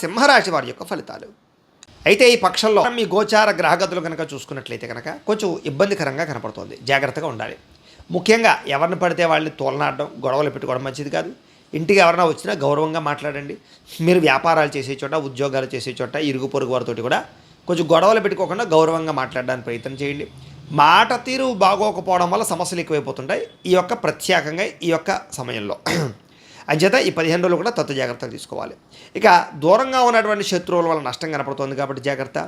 సింహరాశి వారి యొక్క ఫలితాలు. అయితే ఈ పక్షంలో మీ గోచార గ్రహగతులు కనుక చూసుకున్నట్లయితే కనుక కొంచెం ఇబ్బందికరంగా కనపడుతోంది. జాగ్రత్తగా ఉండాలి. ముఖ్యంగా ఎవరిని పడితే వాళ్ళని తోలనాడడం గొడవలు పెట్టుకోవడం మంచిది కాదు. ఇంటికి ఎవరైనా వచ్చినా గౌరవంగా మాట్లాడండి. మీరు వ్యాపారాలు చేసే చోట ఉద్యోగాలు చేసే చోట ఇరుగు పొరుగు వారితోటి కూడా కొంచెం గొడవలు పెట్టుకోకుండా గౌరవంగా మాట్లాడడానికి ప్రయత్నం చేయండి. మాట తీరు బాగోకపోవడం వల్ల సమస్యలు ఎక్కువైపోతుంటాయి. ఈ యొక్క ప్రత్యేకంగా ఈ యొక్క సమయంలో. అంచేత ఈ పదిహేను రోజులు కూడా తత్వ జాగ్రత్తలు తీసుకోవాలి. ఇక దూరంగా ఉన్నటువంటి శత్రువుల వల్ల నష్టం కనపడుతోంది కాబట్టి జాగ్రత్త.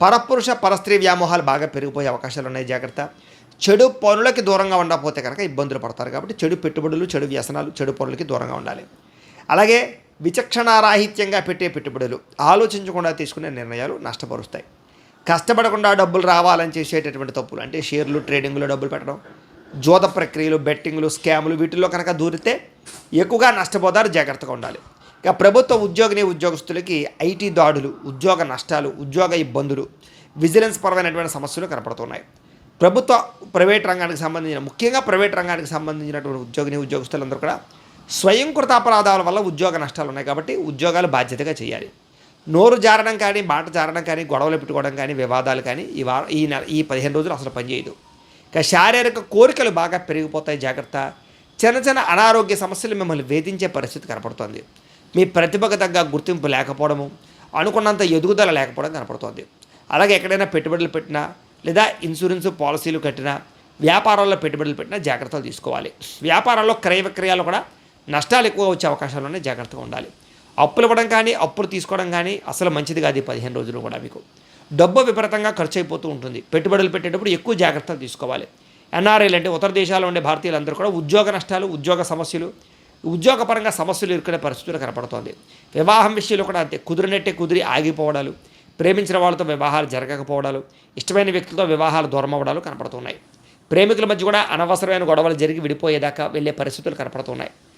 పరపురుష పరస్త్రీ వ్యామోహాలు బాగా పెరిగిపోయే అవకాశాలు ఉన్నాయి జాగ్రత్త. చెడు పనులకి దూరంగా ఉండకపోతే కనుక ఇబ్బందులు పడతారు కాబట్టి చెడు పెట్టుబడులు చెడు వ్యసనాలు చెడు పనులకి దూరంగా ఉండాలి. అలాగే విచక్షణారాహిత్యంగా పెట్టే పెట్టుబడులు ఆలోచించకుండా తీసుకునే నిర్ణయాలు నష్టపరుస్తాయి. కష్టపడకుండా డబ్బులు రావాలని చేసేటటువంటి తప్పులు అంటే షేర్లు ట్రేడింగ్లో డబ్బులు పెట్టడం జోద ప్రక్రియలు బెట్టింగ్లు స్కాములు వీటిల్లో కనుక దూరితే ఎక్కువగా నష్టపోతారు జాగ్రత్తగా ఉండాలి. ఇక ప్రభుత్వ ఉద్యోగిని ఉద్యోగస్తులకి ఐటీ దాడులు ఉద్యోగ నష్టాలు ఉద్యోగ ఇబ్బందులు విజిలెన్స్ పరమైనటువంటి సమస్యలు కనపడుతున్నాయి. ప్రభుత్వ ప్రైవేట్ రంగానికి సంబంధించిన ముఖ్యంగా ప్రైవేట్ రంగానికి సంబంధించినటువంటి ఉద్యోగిని ఉద్యోగస్తులందరూ కూడా స్వయంకృత అపరాధాల వల్ల ఉద్యోగ నష్టాలు ఉన్నాయి కాబట్టి ఉద్యోగాలు బాధ్యతగా చేయాలి. నోరు జారడం కానీ మాట జారడం కానీ గొడవలు పెట్టుకోవడం కానీ వివాదాలు కానీ ఈ వారం ఈ నెల ఈ పదిహేను రోజులు అసలు పనిచేయదు. శారీరక కోరికలు బాగా పెరిగిపోతాయి జాగ్రత్త. చిన్న చిన్న అనారోగ్య సమస్యలు మిమ్మల్ని వేధించే పరిస్థితి కనపడుతోంది. మీ ప్రతిభకు తగ్గ గుర్తింపు లేకపోవడము అనుకున్నంత ఎదుగుదల లేకపోవడం కనపడుతోంది. అలాగే ఎక్కడైనా పెట్టుబడులు పెట్టినా లేదా ఇన్సూరెన్స్ పాలసీలు కట్టినా వ్యాపారాల్లో పెట్టుబడులు పెట్టినా జాగ్రత్తలు తీసుకోవాలి. వ్యాపారాల్లో క్రయ విక్రయాలు కూడా నష్టాలు ఎక్కువ వచ్చే అవకాశాలు ఉన్నాయి జాగ్రత్తగా ఉండాలి. అప్పులు ఇవ్వడం కానీ అప్పులు తీసుకోవడం కానీ అసలు మంచిది కాదు పదిహేను రోజులు కూడా మీకు. డబ్బు విపరీతంగా ఖర్చు అయిపోతూ ఉంటుంది. పెట్టుబడులు పెట్టేటప్పుడు ఎక్కువ జాగ్రత్తలు తీసుకోవాలి. ఎన్ఆర్ఐలు అంటే ఉత్తర దేశాల్లో ఉండే భారతీయులందరూ కూడా ఉద్యోగ నష్టాలు ఉద్యోగ సమస్యలు ఉద్యోగపరంగా సమస్యలు ఎదుర్కొనే పరిస్థితులు కనపడుతోంది. వివాహం విషయంలో కూడా అంతే. కుదిరినట్టే కుదిరి ఆగిపోవడాలు ప్రేమించిన వాళ్ళతో వివాహాలు జరగకపోవడాలు ఇష్టమైన వ్యక్తులతో వివాహాలు దూరం అవ్వడాలు కనపడుతున్నాయి. ప్రేమికుల మధ్య కూడా అనవసరమైన గొడవలు జరిగి విడిపోయేదాకా వెళ్ళే పరిస్థితులు కనపడుతున్నాయి.